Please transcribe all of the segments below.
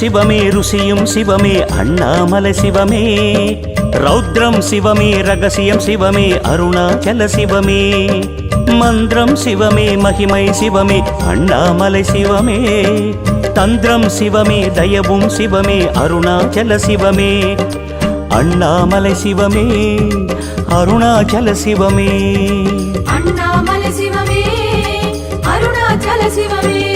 சிவமே ருசியும் சிவமே அண்ணாமலை சிவமே. ரௌத்ரம் சிவமே ரகசியம் சிவமே அருணாச்சல சிவமே. மந்திரம் சிவமே மகிமை சிவமே அண்ணாமலை சிவமே. தந்திரம் சிவமே தயவும் சிவமே அருணாச்சல சிவமே. அண்ணாமலை சிவமே அருணாச்சல சிவமே. அண்ணாமலை சிவமே அருணாச்சல சிவமே.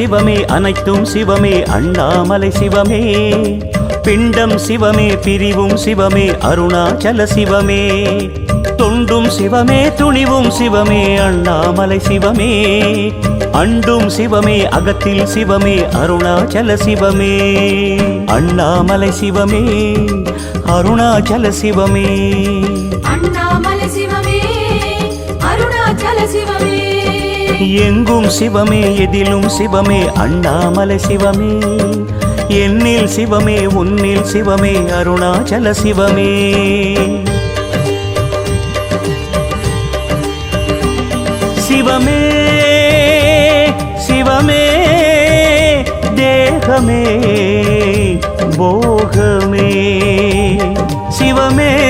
சிவமே அனைத்தும் சிவமே அண்ணாமலை சிவமே. பிண்டம் சிவமே பிரிவும் சிவமே அருணாச்சல சிவமே. தொண்டும் சிவமே துணிவும் சிவமே அண்ணாமலை சிவமே. அண்டும் சிவமே அகத்தில் சிவமே அருணாச்சல சிவமே. அண்ணாமலை சிவமே அருணாச்சல சிவமே. எங்கும் சிவமே எதிலும் சிவமே அண்ணாமலை சிவமே. என்னில் சிவமே உன்னில் சிவமே அருணாச்சல சிவமே. சிவமே சிவமே தேகமே போகமே. சிவமே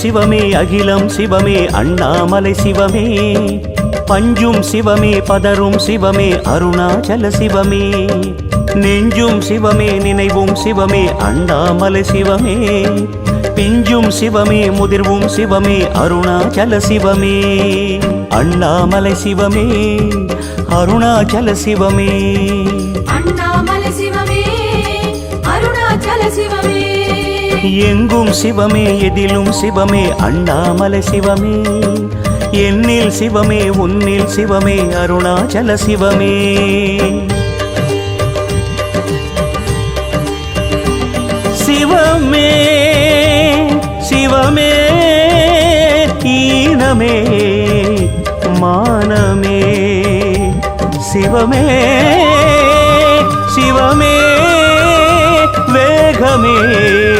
சிவமே அகிலம் சிவமே அண்ணாமலை சிவமே பஞ்சும் சிவமே பதரும் சிவமே அருணாச்சல சிவமே நெஞ்சும் சிவமே நினைவும் சிவமே அண்ணாமலை சிவமே பிஞ்சும் சிவமே முதிர்வும் சிவமே அருணாச்சல சிவமே அண்ணாமலை சிவமே அருணாச்சல சிவமே அண்ணாமலை சிவமே அருணாச்சல சிவமே எங்கும் சிவமே எதிலும் சிவமே அண்ணாமலை சிவமே. என்னில் சிவமே உன்னில் சிவமே அருணாச்சல சிவமே. சிவமே சிவமே ஈனமே மானமே. சிவமே சிவமே வேகமே.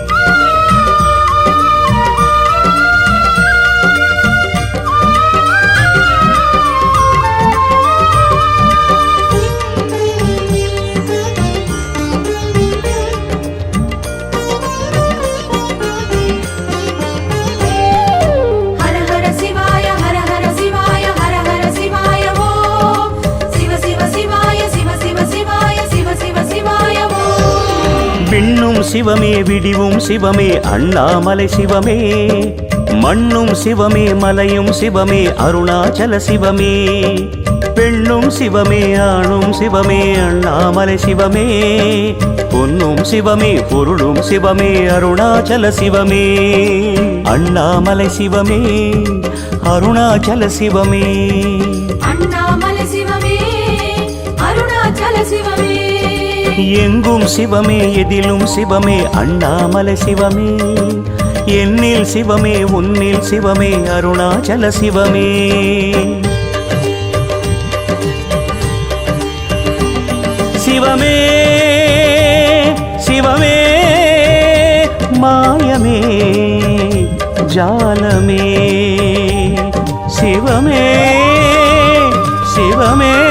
சிவமே விடிவும் சிவமே அண்ணாமலை சிவமே. மண்ணும் சிவமே மலையும் சிவமே அருணாச்சல சிவமே. பெண்ணும் சிவமே ஆணும் சிவமே அண்ணாமலை சிவமே. பொன்னும் சிவமே பொருளும் சிவமே அருணாச்சல சிவமே. அண்ணாமலை சிவமே அருணாச்சல சிவமே. அண்ணாமலை சிவமே அருணாச்சல சிவமே. எங்கும் சிவமே எதிலும் சிவமே அண்ணாமலை சிவமே. என்னில் சிவமே உன்னில் சிவமே அருணாச்சல சிவமே. சிவமே சிவமே மாயமே ஜாலமே. சிவமே சிவமே.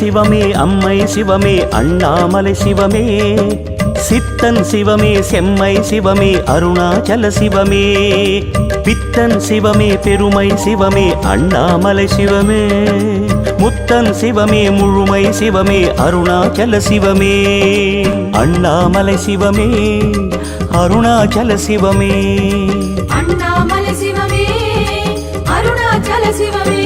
சிவமே அம்மை சிவமே அண்ணாமலை சிவமே. சித்தன் சிவமே செம்மை சிவமே அருணாச்சல சிவமே. பித்தன் சிவமே பெருமை சிவமே அண்ணாமலை சிவமே. முத்தன் சிவமே முழுமை சிவமே அருணாச்சல சிவமே. அண்ணாமலை சிவமே அருணாச்சல சிவமே. அண்ணாமலை சிவமே அருணாச்சல சிவமே.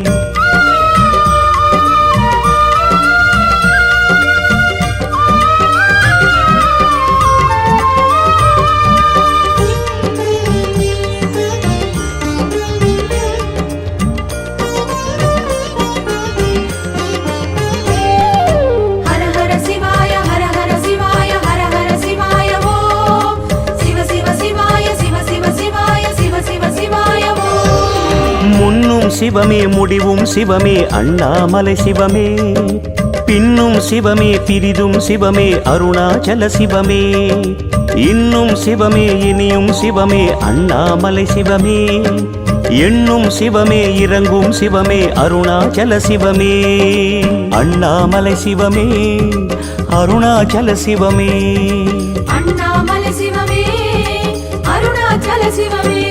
சிவமே முடிவும் சிவமே அண்ணாமலை சிவமே. பின்னும் சிவமே பிரிதும் சிவமே அருணாச்சல சிவமே. இன்னும் சிவமே இனியும் சிவமே அண்ணாமலை சிவமே. எண்ணும் சிவமே இறங்கும் சிவமே அருணாச்சல சிவமே. அண்ணாமலை சிவமே அருணாச்சல சிவமே. அண்ணாமலை சிவமே அருணாச்சல சிவமே.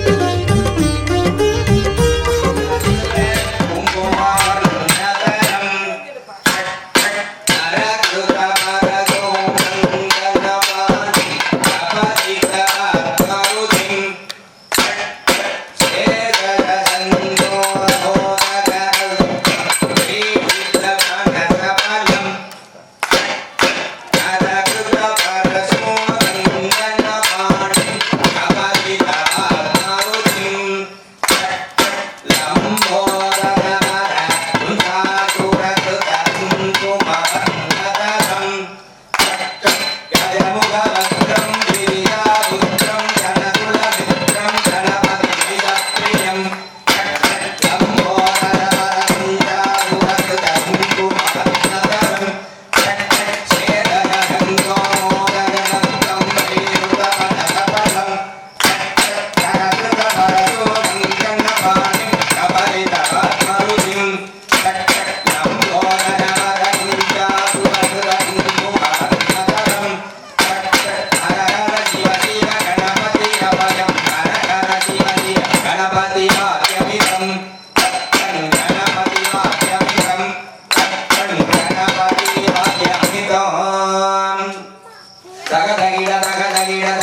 தக தகிட தக தகிட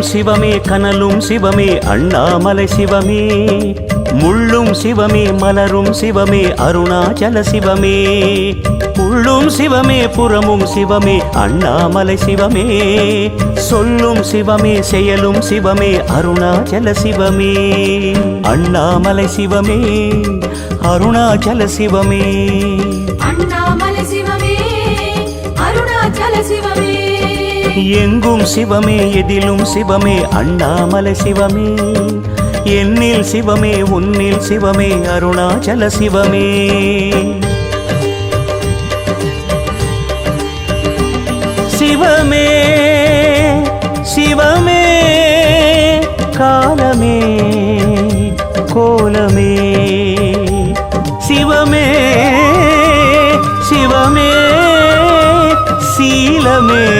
சிவமே கனலும் சிவமே அண்ணாமலை சிவமே. முள்ளும் சிவமே மலரும் சிவமே அருணாச்சல சிவமே. உள்ளும் சிவமே புறமும் சிவமே அண்ணாமலை சிவமே. சொல்லும் சிவமே செயலும் சிவமே அருணாச்சல சிவமே. அண்ணாமலை சிவமே அருணாச்சல சிவமே. அண்ணாமலை சிவமே அருணாச்சல சிவமே. எங்கும் சிவமே எதிலும் சிவமே அண்ணாமலை சிவமே. என்னில் சிவமே உன்னில் சிவமே அருணாச்சல சிவமே. சிவமே சிவமே காலமே கோலமே. சிவமே சிவமே சீலமே.